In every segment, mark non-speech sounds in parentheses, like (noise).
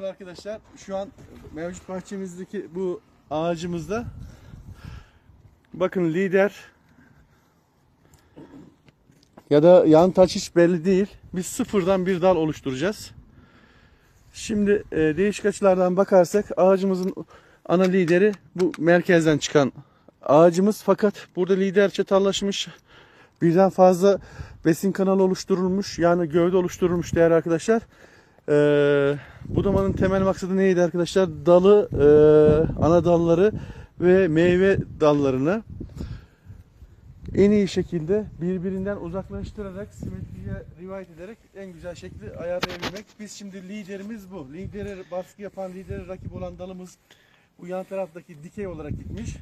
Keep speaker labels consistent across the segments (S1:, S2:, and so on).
S1: Değerli arkadaşlar şu an mevcut bahçemizdeki bu ağacımızda bakın lider ya da yan taç hiç belli değil. Biz sıfırdan bir dal oluşturacağız. Şimdi e, değişik açılardan bakarsak ağacımızın ana lideri bu merkezden çıkan ağacımız fakat burada lider çatallaşmış birden fazla besin kanalı oluşturulmuş yani gövde oluşturulmuş değerli arkadaşlar. Ee, budamanın temel maksadı neydi arkadaşlar? Dalı, e, ana dalları ve meyve dallarını en iyi şekilde birbirinden uzaklaştırarak simetriye rivayet ederek en güzel şekli ayarlayabilmek. Biz şimdi liderimiz bu. Lideri baskı yapan lideri rakip olan dalımız bu yan taraftaki dikey olarak gitmiş.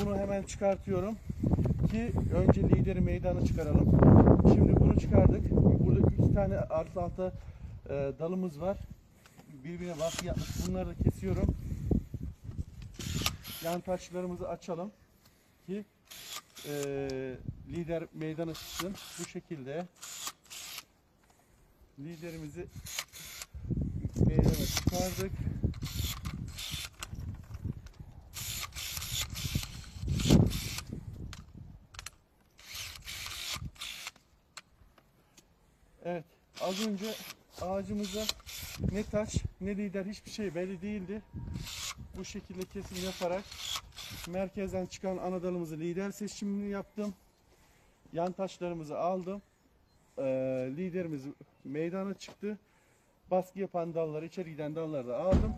S1: Bunu hemen çıkartıyorum ki önce lideri meydana çıkaralım. Şimdi bunu çıkardık. Burada iki tane artı alta e, dalımız var. Birbirine baskı yapmış. Bunları da kesiyorum. Yan taşlarımızı açalım ki e, lider meydana çıksın. Bu şekilde liderimizi meydana çıkardık. Evet. Az önce ağacımıza ne taş ne lider hiçbir şey belli değildi. Bu şekilde kesim yaparak merkezden çıkan ana dalımızı lider seçimini yaptım. Yan taşlarımızı aldım. Ee, liderimiz meydana çıktı. Baskı yapan dalları, içeri giden dalları da aldım.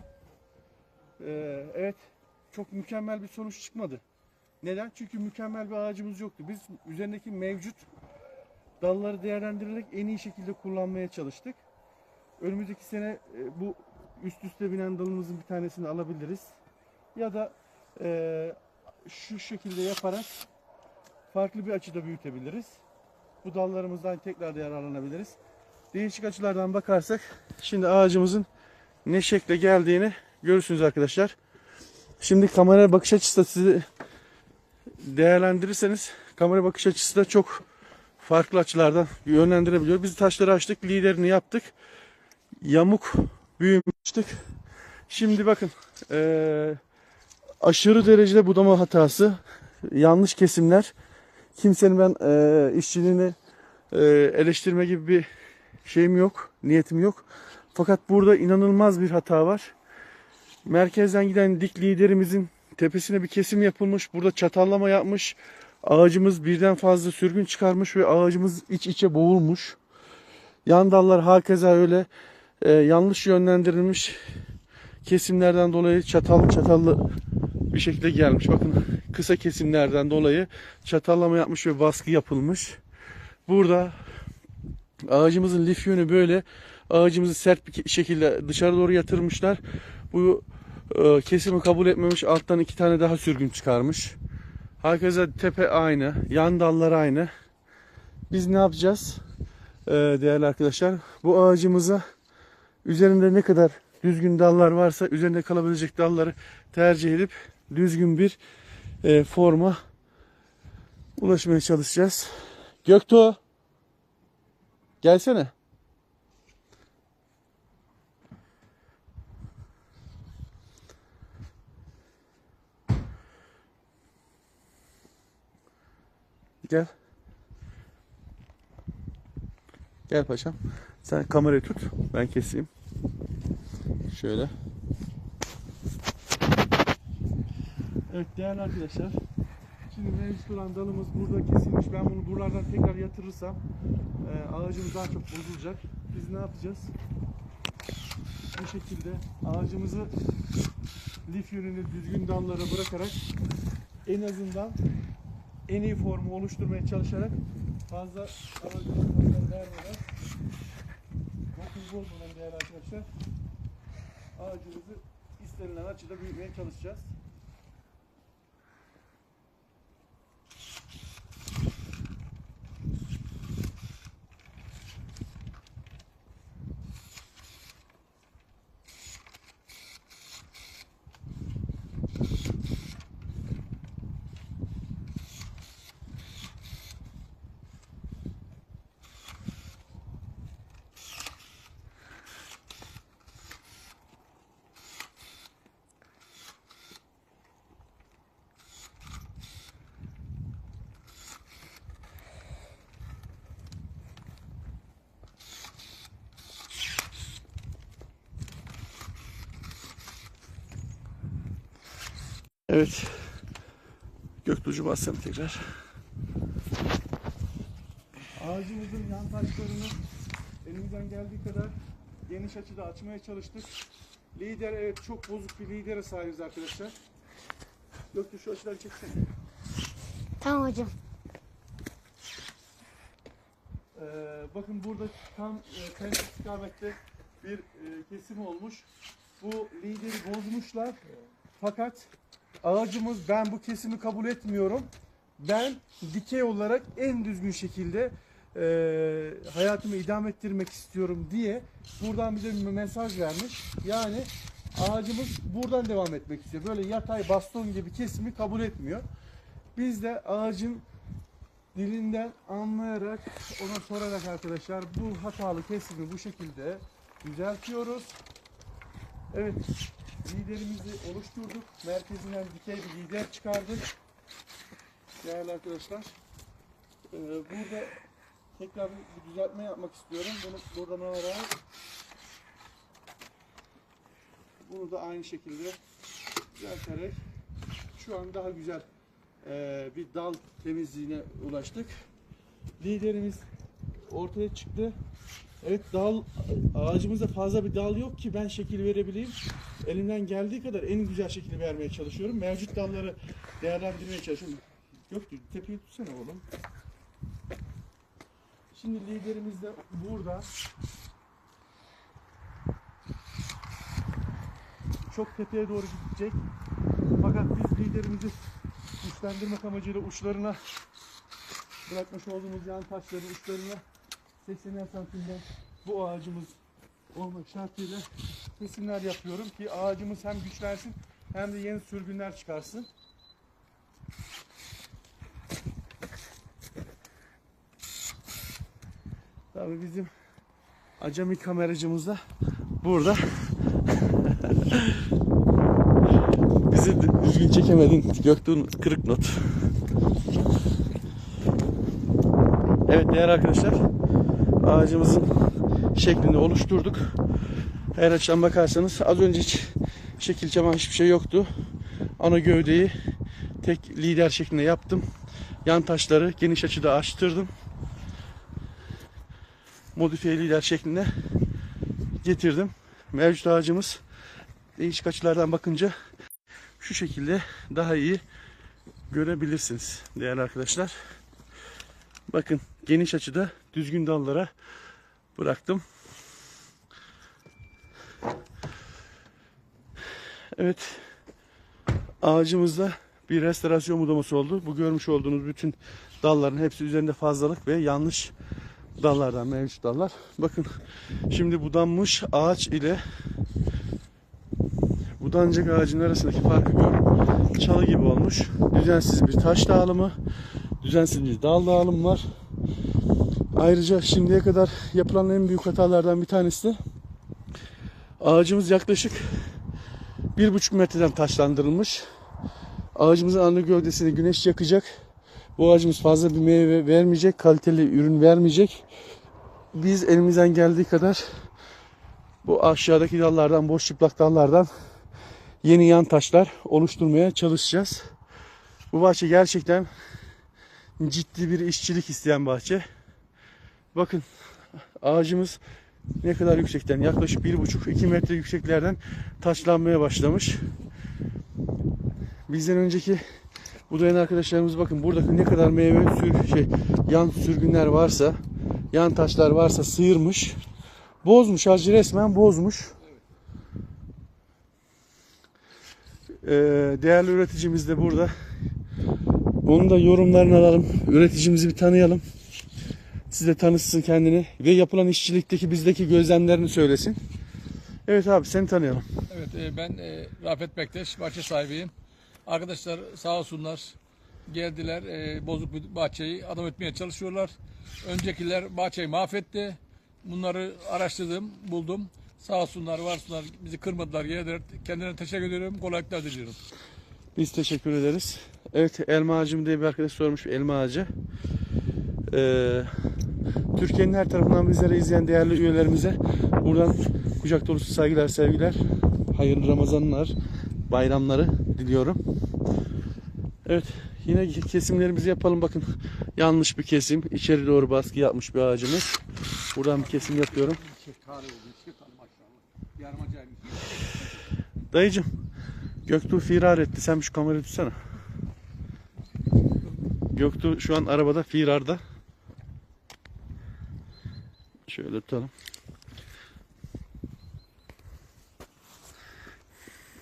S1: Ee, evet, çok mükemmel bir sonuç çıkmadı. Neden? Çünkü mükemmel bir ağacımız yoktu. Biz üzerindeki mevcut dalları değerlendirerek en iyi şekilde kullanmaya çalıştık. Önümüzdeki sene e, bu üst üste binen dalımızın bir tanesini alabiliriz. Ya da e, şu şekilde yaparak farklı bir açıda büyütebiliriz. Bu dallarımızdan tekrar yararlanabiliriz. Değişik açılardan bakarsak şimdi ağacımızın ne şekle geldiğini görürsünüz arkadaşlar. Şimdi kamera bakış açısı da sizi değerlendirirseniz kamera bakış açısı da çok farklı açılardan yönlendirebiliyor. Biz taşları açtık, liderini yaptık. Yamuk büyümüştük. Şimdi bakın eee, aşırı derecede budama hatası, yanlış kesimler. Kimsenin ben eee, işçiliğini eee, eleştirme gibi bir şeyim yok, niyetim yok. Fakat burada inanılmaz bir hata var. Merkezden giden dik liderimizin tepesine bir kesim yapılmış. Burada çatallama yapmış. Ağacımız birden fazla sürgün çıkarmış ve ağacımız iç içe boğulmuş. Yan dallar hakeza öyle e, yanlış yönlendirilmiş kesimlerden dolayı çatal çatallı bir şekilde gelmiş. Bakın kısa kesimlerden dolayı çatallama yapmış ve baskı yapılmış. Burada ağacımızın lif yönü böyle. Ağacımızı sert bir şekilde dışarı doğru yatırmışlar. Bu e, kesimi kabul etmemiş. Alttan iki tane daha sürgün çıkarmış. Herkese tepe aynı. Yan dallar aynı. Biz ne yapacağız? Ee, değerli arkadaşlar. Bu ağacımıza üzerinde ne kadar düzgün dallar varsa üzerinde kalabilecek dalları tercih edip düzgün bir e, forma ulaşmaya çalışacağız. Göktuğ gelsene. Gel. Gel paşam. Sen kamerayı tut. Ben keseyim. Şöyle. Evet değerli arkadaşlar. Şimdi mevcut olan dalımız burada kesilmiş. Ben bunu buralardan tekrar yatırırsam e, ağacımız daha çok bozulacak. Biz ne yapacağız? Bu şekilde ağacımızı lif yönünü düzgün dallara bırakarak en azından en iyi formu oluşturmaya çalışarak fazla ağacımıza hasar vermeden dokuz bozmadan değerli arkadaşlar ağacımızı istenilen açıda büyütmeye çalışacağız. Evet. Göktuğcu bassana tekrar. Ağacımızın yan taşlarını elimizden geldiği kadar geniş açıda açmaya çalıştık. Lider evet çok bozuk bir lidere sahibiz arkadaşlar. Göktuğ şu açıdan çeksene.
S2: Tamam hocam.
S1: Ee, bakın burada tam e, ters istikamette bir e, kesim olmuş. Bu lideri bozmuşlar. Fakat ağacımız ben bu kesimi kabul etmiyorum. Ben dikey olarak en düzgün şekilde e, hayatımı idame ettirmek istiyorum diye buradan bize bir mesaj vermiş. Yani ağacımız buradan devam etmek istiyor. Böyle yatay baston gibi kesimi kabul etmiyor. Biz de ağacın dilinden anlayarak ona sorarak arkadaşlar bu hatalı kesimi bu şekilde düzeltiyoruz. Evet liderimizi oluşturduk. Merkezinden dikey bir lider çıkardık. Değerli arkadaşlar. Ee, burada tekrar bir düzeltme yapmak istiyorum. Bunu buradan alarak bunu da aynı şekilde düzelterek şu an daha güzel eee, bir dal temizliğine ulaştık. Liderimiz ortaya çıktı. Evet dal ağacımızda fazla bir dal yok ki ben şekil verebileyim. Elimden geldiği kadar en güzel şekilde vermeye çalışıyorum. Mevcut dalları değerlendirmeye çalışıyorum. Göktü tepeyi tutsana oğlum. Şimdi liderimiz de burada. Çok tepeye doğru gidecek. Fakat biz liderimizi güçlendirmek amacıyla uçlarına bırakmış olduğumuz yan taşların uçlarına 80 santimden bu ağacımız olmak şartıyla kesimler yapıyorum ki ağacımız hem güçlensin hem de yeni sürgünler çıkarsın. Tabii bizim acemi kameracımız da burada. (laughs) Bizi düzgün çekemedin Göktuğ'un kırık not. Evet değerli arkadaşlar ağacımızın şeklini oluşturduk. Her açıdan bakarsanız az önce hiç şekil çaman hiçbir şey yoktu. Ana gövdeyi tek lider şeklinde yaptım. Yan taşları geniş açıda açtırdım. Modifiye lider şeklinde getirdim. Mevcut ağacımız değişik açılardan bakınca şu şekilde daha iyi görebilirsiniz değerli arkadaşlar. Bakın geniş açıda düzgün dallara bıraktım. Evet. Ağacımızda bir restorasyon budaması oldu. Bu görmüş olduğunuz bütün dalların hepsi üzerinde fazlalık ve yanlış dallardan mevcut dallar. Bakın şimdi budanmış ağaç ile budancık ağacın arasındaki farkı görün. Çalı gibi olmuş. Düzensiz bir taş dağılımı, düzensiz bir dal dağılımı var. Ayrıca şimdiye kadar yapılan en büyük hatalardan bir tanesi de ağacımız yaklaşık bir buçuk metreden taşlandırılmış. Ağacımızın ana gövdesini güneş yakacak. Bu ağacımız fazla bir meyve vermeyecek, kaliteli ürün vermeyecek. Biz elimizden geldiği kadar bu aşağıdaki dallardan, boş çıplak dallardan yeni yan taşlar oluşturmaya çalışacağız. Bu bahçe gerçekten ciddi bir işçilik isteyen bahçe. Bakın ağacımız ne kadar yüksekten yaklaşık 1,5-2 metre yükseklerden taşlanmaya başlamış. Bizden önceki budayan arkadaşlarımız bakın burada ne kadar meyve sür şey yan sürgünler varsa yan taşlar varsa sıyırmış. Bozmuş ağacı resmen bozmuş. Ee, değerli üreticimiz de burada. Onun da yorumlarını alalım. Üreticimizi bir tanıyalım. Size tanıtsın kendini ve yapılan işçilikteki bizdeki gözlemlerini söylesin. Evet abi seni tanıyalım.
S3: Evet e, ben e, Rafet Bektaş, bahçe sahibiyim. Arkadaşlar sağ olsunlar geldiler e, bozuk bir bahçeyi adam etmeye çalışıyorlar. Öncekiler bahçeyi mahvetti. Bunları araştırdım, buldum. Sağ olsunlar, varsınlar bizi kırmadılar, geldiler. Kendilerine teşekkür ediyorum, kolaylıklar diliyorum.
S1: Biz teşekkür ederiz. Evet elma ağacım diye bir arkadaş sormuş elma ağacı. Ee, Türkiye'nin her tarafından bizleri izleyen değerli üyelerimize buradan kucak dolusu saygılar sevgiler. Hayırlı Ramazanlar, bayramları diliyorum. Evet yine kesimlerimizi yapalım bakın. Yanlış bir kesim. İçeri doğru baskı yapmış bir ağacımız. Buradan bir kesim yapıyorum. Dayıcım Göktuğ firar etti. Sen şu kamerayı tutsana. Göktuğ şu an arabada firarda. Şöyle tutalım.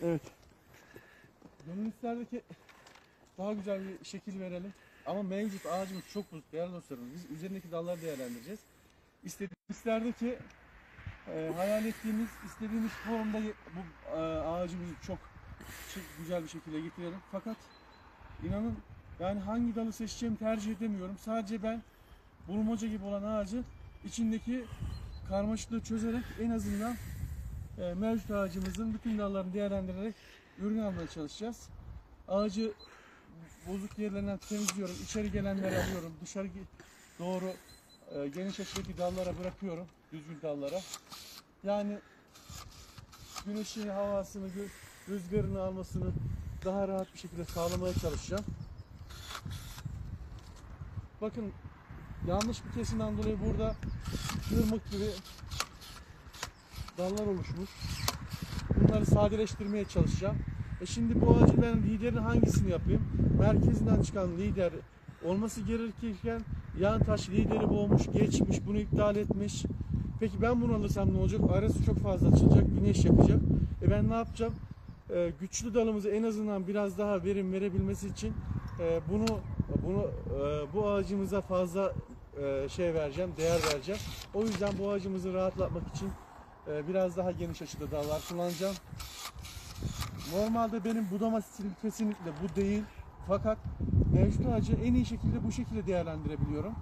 S1: Evet. Gönül isterdeki daha güzel bir şekil verelim. Ama mevcut ağacımız çok bozuk değerli dostlarım. Biz üzerindeki dalları değerlendireceğiz. İstediğimizdeki e, hayal ettiğimiz, istediğimiz formda bu e, ağacımızı çok çok güzel bir şekilde getirelim. Fakat inanın yani hangi dalı seçeceğimi tercih edemiyorum. Sadece ben bulmaca gibi olan ağacı içindeki karmaşıklığı çözerek en azından e, mevcut ağacımızın bütün dallarını değerlendirerek ürün almaya çalışacağız. Ağacı bozuk yerlerinden temizliyorum. İçeri gelenleri alıyorum. Dışarı doğru e, geniş açıdaki dallara bırakıyorum. Düzgün dallara. Yani güneşin havasını, rüzgarını almasını daha rahat bir şekilde sağlamaya çalışacağım. Bakın yanlış bir kesimden dolayı burada ırmık gibi dallar oluşmuş. Bunları sadeleştirmeye çalışacağım. E şimdi bu ağacın ben liderini hangisini yapayım? Merkezinden çıkan lider olması gerekirken yan taş lideri boğmuş, geçmiş, bunu iptal etmiş. Peki ben bunu alırsam ne olacak? Arası çok fazla açılacak, güneş yakacak. E ben ne yapacağım? E, güçlü dalımızı en azından biraz daha verim verebilmesi için e, bunu bunu e, bu ağacımıza fazla e, şey vereceğim, değer vereceğim. O yüzden bu ağacımızı rahatlatmak için e, biraz daha geniş açıda dallar kullanacağım. Normalde benim budama stilim kesinlikle bu değil. Fakat mevcut ağacı en iyi şekilde bu şekilde değerlendirebiliyorum.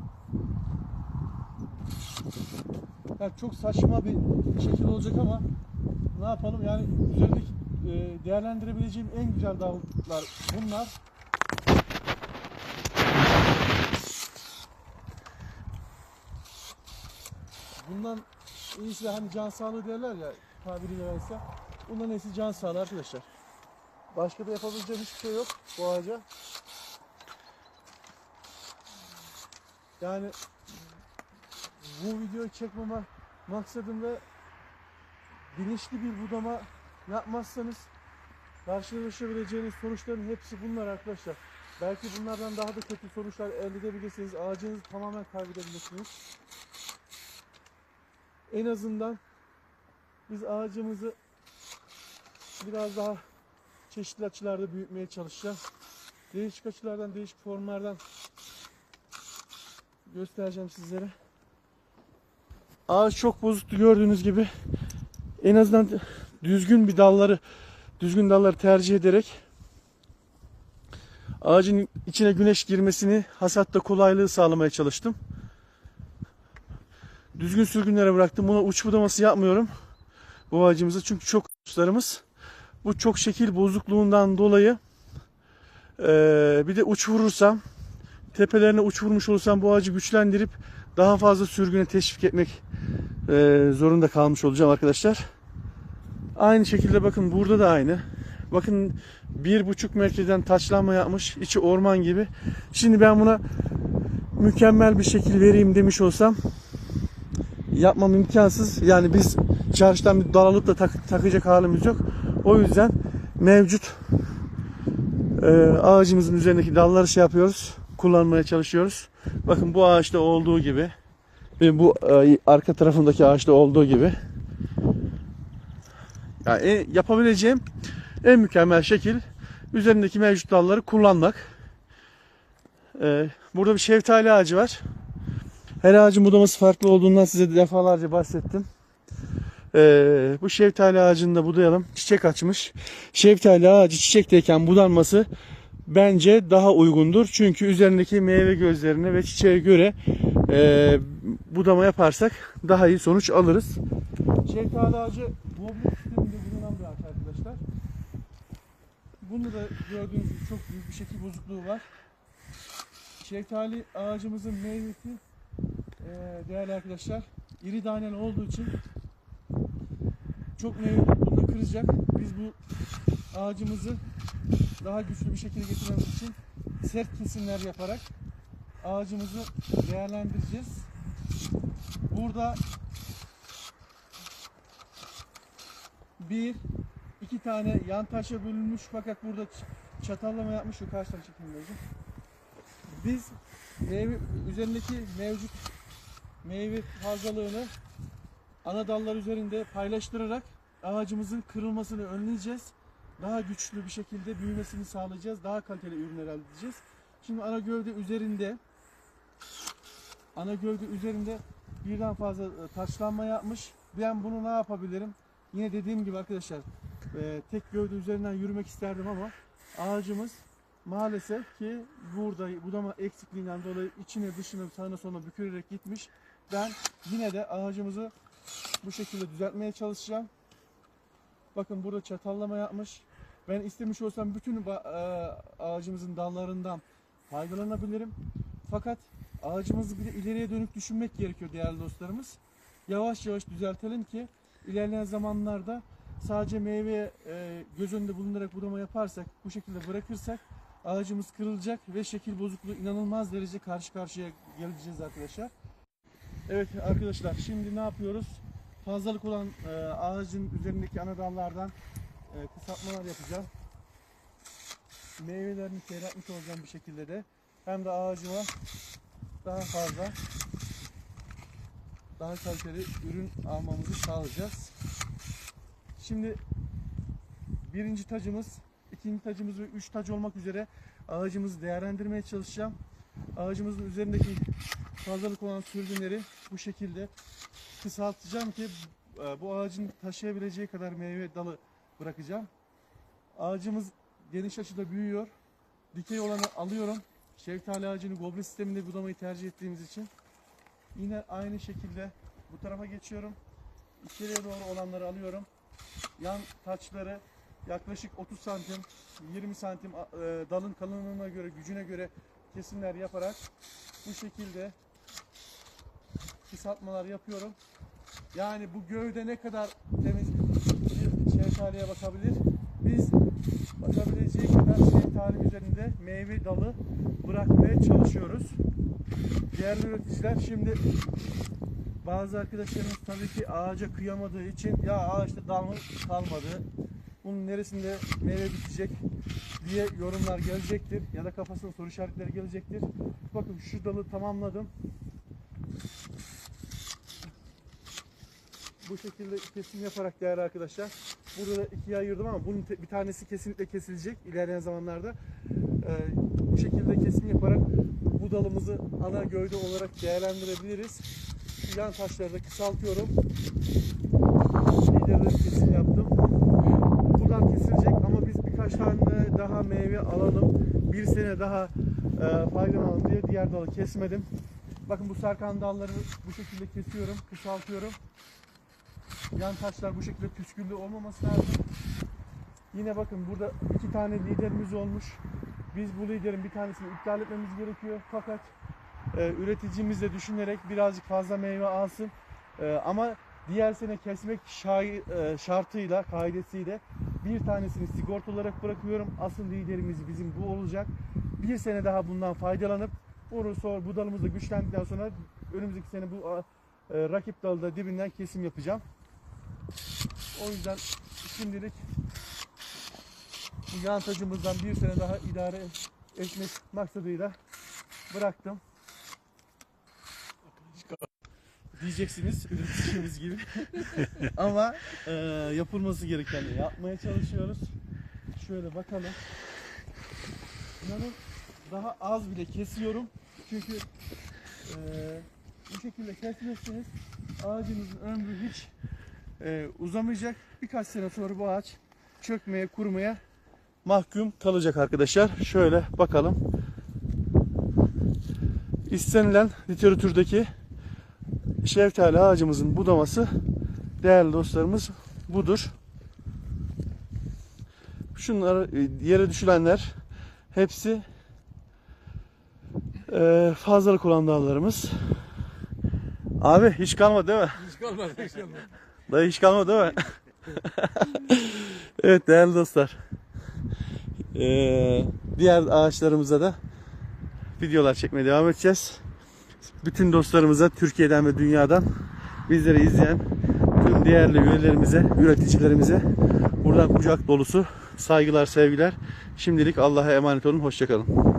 S1: Yani çok saçma bir şekil olacak ama ne yapalım yani üzerindeki e, değerlendirebileceğim en güzel dallar bunlar. Bundan iyisi hani can sağlığı derler ya tabiri caizse. Bundan iyisi can sağlığı arkadaşlar. Başka da yapabileceğim hiçbir şey yok bu ağaca. Yani bu videoyu çekmeme maksadım ve bilinçli bir budama yapmazsanız karşılaşabileceğiniz sonuçların hepsi bunlar arkadaşlar. Belki bunlardan daha da kötü sonuçlar elde edebilirsiniz. Ağacınızı tamamen kaybedebilirsiniz. En azından biz ağacımızı biraz daha çeşitli açılarda büyütmeye çalışacağım. Değişik açılardan, değişik formlardan göstereceğim sizlere. Ağaç çok bozuktu gördüğünüz gibi. En azından düzgün bir dalları, düzgün dalları tercih ederek ağacın içine güneş girmesini, hasatta kolaylığı sağlamaya çalıştım. Düzgün sürgünlere bıraktım. Buna uç budaması yapmıyorum. Bu ağacımızı çünkü çok uçlarımız bu çok şekil bozukluğundan dolayı eee, bir de uç vurursam tepelerine uç vurmuş olursam bu ağacı güçlendirip daha fazla sürgüne teşvik etmek eee, zorunda kalmış olacağım arkadaşlar. Aynı şekilde bakın burada da aynı. Bakın bir buçuk metreden taçlanma yapmış. içi orman gibi. Şimdi ben buna mükemmel bir şekil vereyim demiş olsam yapmam imkansız. Yani biz çarşıdan bir dal alıp da tak- takacak halimiz yok. O yüzden mevcut e, ağacımızın üzerindeki dalları şey yapıyoruz. Kullanmaya çalışıyoruz. Bakın bu ağaçta olduğu gibi ve bu e, arka tarafındaki ağaçta olduğu gibi yani en- yapabileceğim en mükemmel şekil üzerindeki mevcut dalları kullanmak. E, burada bir şeftali ağacı var. Her ağacın budaması farklı olduğundan size defalarca bahsettim. Ee, bu şeftali ağacını da budayalım. Çiçek açmış. Şeftali ağacı çiçekteyken budanması bence daha uygundur. Çünkü üzerindeki meyve gözlerine ve çiçeğe göre e, budama yaparsak daha iyi sonuç alırız. Şeftali ağacı bobluk sisteminde bulunan bir ağaç arkadaşlar. Bunu da gördüğünüz gibi çok büyük bir şekil bozukluğu var. Şeftali ağacımızın meyvesi ee, değerli arkadaşlar iri taneli olduğu için çok meyve bunu kıracak. Biz bu ağacımızı daha güçlü bir şekilde getirmemiz için sert kesimler yaparak ağacımızı değerlendireceğiz. Burada bir, iki tane yan taşa bölünmüş fakat burada çatallama yapmış. Şu karşıdan. Biz meyve üzerindeki mevcut meyve fazlalığını ana dallar üzerinde paylaştırarak ağacımızın kırılmasını önleyeceğiz. Daha güçlü bir şekilde büyümesini sağlayacağız. Daha kaliteli ürünler elde edeceğiz. Şimdi ana gövde üzerinde ana gövde üzerinde birden fazla e, taşlanma yapmış. Ben bunu ne yapabilirim? Yine dediğim gibi arkadaşlar e, tek gövde üzerinden yürümek isterdim ama ağacımız maalesef ki burada budama eksikliğinden dolayı içine dışına sağına soluna bükülerek gitmiş. Ben yine de ağacımızı bu şekilde düzeltmeye çalışacağım. Bakın burada çatallama yapmış. Ben istemiş olsam bütün ba- e, ağacımızın dallarından faydalanabilirim. Fakat ağacımızı bir ileriye dönük düşünmek gerekiyor değerli dostlarımız. Yavaş yavaş düzeltelim ki ilerleyen zamanlarda sadece meyve e, göz önünde bulundurarak budama yaparsak, bu şekilde bırakırsak ağacımız kırılacak ve şekil bozukluğu inanılmaz derece karşı karşıya geleceğiz arkadaşlar. Evet arkadaşlar şimdi ne yapıyoruz? Fazlalık olan e, ağacın üzerindeki ana dallardan e, kısaltmalar yapacağım. Meyvelerini seyretmiş olacağım bir şekilde de. Hem de ağacıma daha fazla daha kaliteli ürün almamızı sağlayacağız. Şimdi birinci tacımız, ikinci tacımız ve üç tac olmak üzere ağacımızı değerlendirmeye çalışacağım. Ağacımızın üzerindeki fazlalık olan sürgünleri bu şekilde kısaltacağım ki e, bu ağacın taşıyabileceği kadar meyve dalı bırakacağım. Ağacımız geniş açıda büyüyor. Dikey olanı alıyorum. Şeftali ağacını goble sisteminde budamayı tercih ettiğimiz için. Yine aynı şekilde bu tarafa geçiyorum. İçeriye doğru olanları alıyorum. Yan taçları yaklaşık 30 santim, 20 santim e, dalın kalınlığına göre, gücüne göre kesimler yaparak bu şekilde kısaltmalar yapıyorum. Yani bu gövde ne kadar temiz bir şeftaliye bakabilir. Biz bakabileceği kadar şeftali üzerinde meyve dalı bırakmaya çalışıyoruz. Değerli üreticiler şimdi bazı arkadaşlarımız tabii ki ağaca kıyamadığı için ya ağaçta dal mı kalmadı. Bunun neresinde meyve bitecek diye yorumlar gelecektir ya da kafasına soru işaretleri gelecektir. Bakın şu dalı tamamladım. Bu şekilde kesim yaparak değerli arkadaşlar. Burada da ikiye ayırdım ama bunun bir tanesi kesinlikle kesilecek ilerleyen zamanlarda. Ee, bu şekilde kesim yaparak bu dalımızı ana gövde olarak değerlendirebiliriz. Yan taşları da kısaltıyorum. Liderleri kesim yaptım. Buradan kesilecek ama biz birkaç tane daha meyve alalım. Bir sene daha e, faydalanalım diye diğer dalı kesmedim. Bakın bu sarkan dalları bu şekilde kesiyorum, kısaltıyorum. Yan taşlar bu şekilde püsküllü olmaması lazım. Yine bakın burada iki tane liderimiz olmuş. Biz bu liderin bir tanesini iptal etmemiz gerekiyor. Fakat e, üreticimiz de düşünerek birazcık fazla meyve alsın. E, ama diğer sene kesmek şay- e, şartıyla, kaidesiyle bir tanesini sigorta olarak bırakıyorum. Asıl liderimiz bizim bu olacak. Bir sene daha bundan faydalanıp bunu sonra bu dalımız da güçlendikten sonra önümüzdeki sene bu e, rakip dalda dibinden kesim yapacağım. O yüzden şimdilik bu yan tacımızdan bir sene daha idare etmek maksadıyla bıraktım. Diyeceksiniz üreticimiz gibi. (laughs) Ama e, yapılması gerekeni yapmaya çalışıyoruz. Şöyle bakalım. İnanın daha az bile kesiyorum. Çünkü e, bu şekilde kesmezseniz ağacınızın ömrü hiç e, uzamayacak. Birkaç sene sonra bu ağaç çökmeye, kurumaya mahkum kalacak arkadaşlar. Şöyle bakalım. İstenilen literatürdeki şeftali ağacımızın budaması değerli dostlarımız budur. Şunlar e, yere düşülenler hepsi e, fazlalık olan dallarımız. Abi hiç kalmadı değil mi?
S3: Hiç kalmadı, hiç kalmadı.
S1: Dayı hiç kalmadı değil mi? (laughs) evet değerli dostlar. Ee, diğer ağaçlarımıza da videolar çekmeye devam edeceğiz. Bütün dostlarımıza Türkiye'den ve dünyadan bizleri izleyen tüm değerli üyelerimize, üreticilerimize buradan kucak dolusu saygılar, sevgiler. Şimdilik Allah'a emanet olun. Hoşçakalın.